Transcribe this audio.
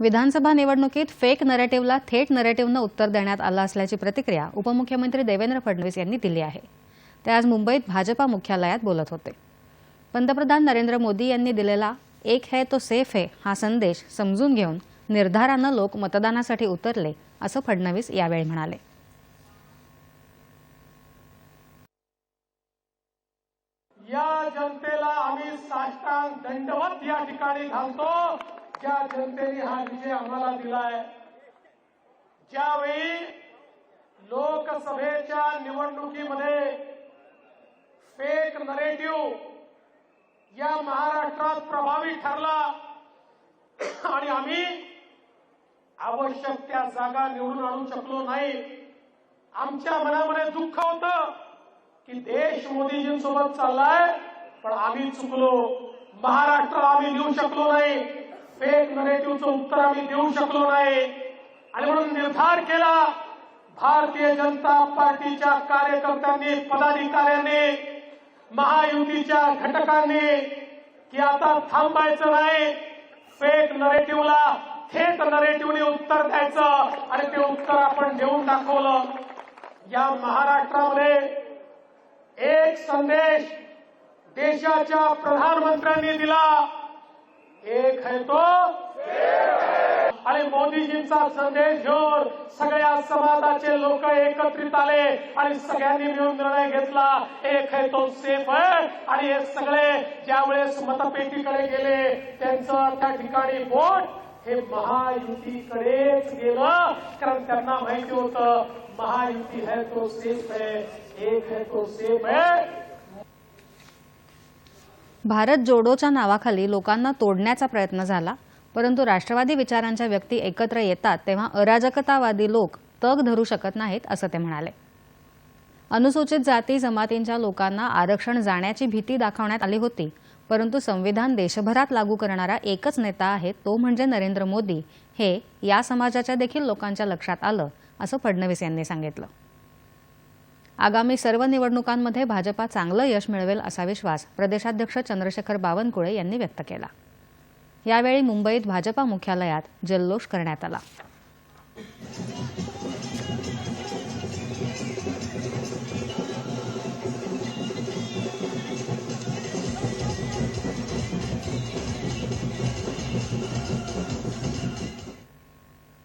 विधानसभा निवडणुकीत फेक नरेटिव्हला थेट नरेटिव्हनं उत्तर देण्यात आलं असल्याची प्रतिक्रिया उपमुख्यमंत्री देवेंद्र फडणवीस यांनी दिली आहे. ते आज मुंबईत भाजपा मुख्यालयात बोलत होते. पंतप्रधान नरेंद्र मोदी यांनी दिलेला एक है तो सेफ है हा संदेश समजून घेऊन निर्धारानं लोक मतदानासाठी उतरले असं फडणवीस यावेळी म्हणाले. या जनतेला आम्ही साष्टांग दंडवत या ठिकाणी घालतो. ज्या जनतेने हा विजय आम्हाला दिलाय ज्यावेळी लोकसभेच्या निवडणुकीमध्ये फेक नरेटिव्ह या महाराष्ट्रात प्रभावी ठरला आणि आम्ही आवश्यक त्या जागा निवडून आणू शकलो नाही. आमच्या मनामध्ये दुःख होतं की देश मोदीजींसोबत चाललाय पण आम्ही चुकलो. महाराष्ट्र आम्ही देऊ शकलो नाही. फेक नरेटिव्हचं उत्तर आम्ही देऊ शकलो नाही. आणि म्हणून निर्धार केला भारतीय जनता पार्टीच्या कार्यकर्त्यांनी पदाधिकाऱ्यांनी महायुतीच्या घटकांनी की आता थांबायचं नाही फेक नरेटिव्हला थेट नरेटिव्हने उत्तर द्यायचं आणि ते उत्तर आपण देऊन दाखवलं. या महाराष्ट्रामध्ये एक संदेश देशाच्या प्रधानमंत्र्यांनी दिला. एक है तो आणि मोदीजींचा संदेश घेऊन सगळ्या समाजाचे लोक एकत्रित आले आणि सगळ्यांनी मिळून निर्णय घेतला. एक है तो सेफ आहे आणि हे सगळे ज्यावेळेस मतपेटीकडे गेले त्यांचं त्या ठिकाणी वोट हे महायुतीकडेच गेलं. कारण त्यांना माहिती होतं महायुती है तो सेफ है एक है तो सेफ है. भारत जोडोच्या नावाखाली लोकांना तोडण्याचा प्रयत्न झाला परंतु राष्ट्रवादी विचारांच्या व्यक्ती एकत्र येतात तेव्हा अराजकतावादी लोक तग धरू शकत नाहीत असं ते म्हणाले. अनुसूचित जाती जमातींच्या लोकांना आरक्षण जाण्याची भीती दाखवण्यात आली होती परंतु संविधान देशभरात लागू करणारा एकच नेता आहे तो म्हणजे नरेंद्र मोदी. हे या समाजाच्या देखील लोकांच्या लक्षात आलं असं फडणवीस यांनी सांगितलं. आगामी सर्व निवडणुकांमध्ये भाजपा चांगलं यश मिळवेल असा विश्वास प्रदेशाध्यक्ष चंद्रशेखर बावनकुळे यांनी व्यक्त केला. यावेळी मुंबईत भाजपा मुख्यालयात जल्लोष करण्यात आला.